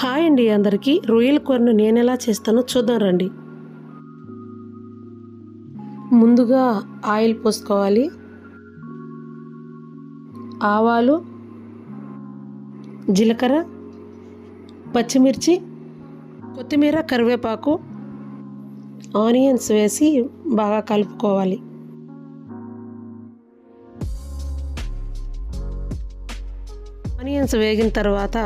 Hi అండి అందరికీ. రొయ్యల కూరను నేను ఎలా చేస్తానో చూద్దాం రండి. ముందుగా ఆయిల్ పోసుకోవాలి. ఆవాలు జీలకర్ర పచ్చిమిర్చి కొత్తిమీర కరివేపాకు ఆనియన్స్ వేసి బాగా కలుపుకోవాలి. ఆనియన్స్ వేగిన తర్వాత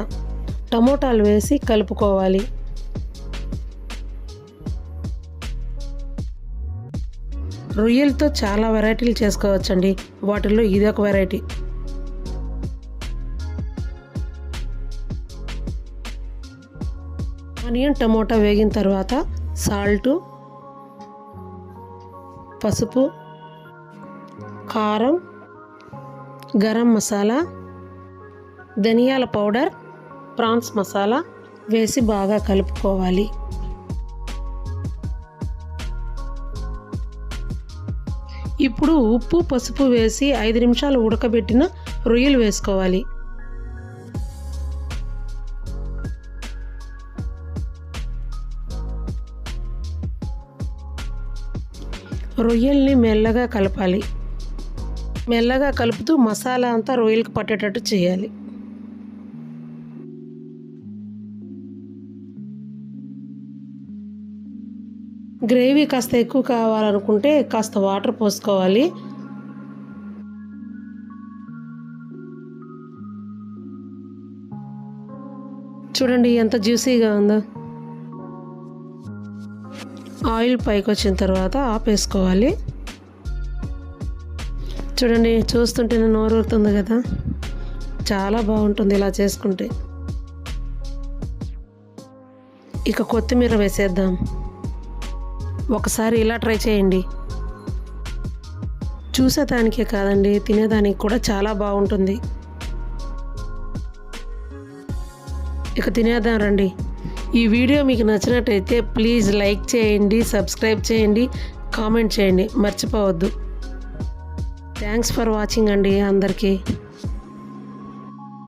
టమోటాలు వేసి కలుపుకోవాలి. రొయ్యలతో చాలా వెరైటీలు చేసుకోవచ్చండి. వాటిల్లో ఇది ఒక వెరైటీ. ఆనియన్ టమోటా వేగిన తర్వాత సాల్టు పసుపు కారం గరం మసాలా ధనియాల పౌడర్ ప్రాన్స్ మసాలా వేసి బాగా కలుపుకోవాలి. ఇప్పుడు ఉప్పు పసుపు వేసి ఐదు నిమిషాలు ఉడకబెట్టిన రొయ్యలు వేసుకోవాలి. రొయ్యల్ని మెల్లగా కలపాలి. మెల్లగా కలుపుతూ మసాలా అంతా రొయ్యలకు పట్టేటట్టు చేయాలి. గ్రేవీ కాస్త ఎక్కువ కావాలనుకుంటే కాస్త వాటర్ పోసుకోవాలి. చూడండి ఎంత జ్యూసీగా ఉందో. ఆయిల్ పైకి వచ్చిన తర్వాత ఆపేసుకోవాలి. చూడండి చూస్తుంటేనే నోరు ఊరుతుంది కదా. చాలా బాగుంటుంది ఇలా చేసుకుంటే. ఇక కొత్తిమీర వేసేద్దాం. ఒకసారి ఇలా ట్రై చేయండి. చూసేదానికే కాదండి తినేదానికి కూడా చాలా బాగుంటుంది. ఇక తినేద్దాం రండి. ఈ వీడియో మీకు నచ్చినట్టయితే ప్లీజ్ లైక్ చేయండి సబ్స్క్రైబ్ చేయండి కామెంట్ చేయండి. మర్చిపోవద్దు. థ్యాంక్స్ ఫర్ వాచింగ్ అండి అందరికీ.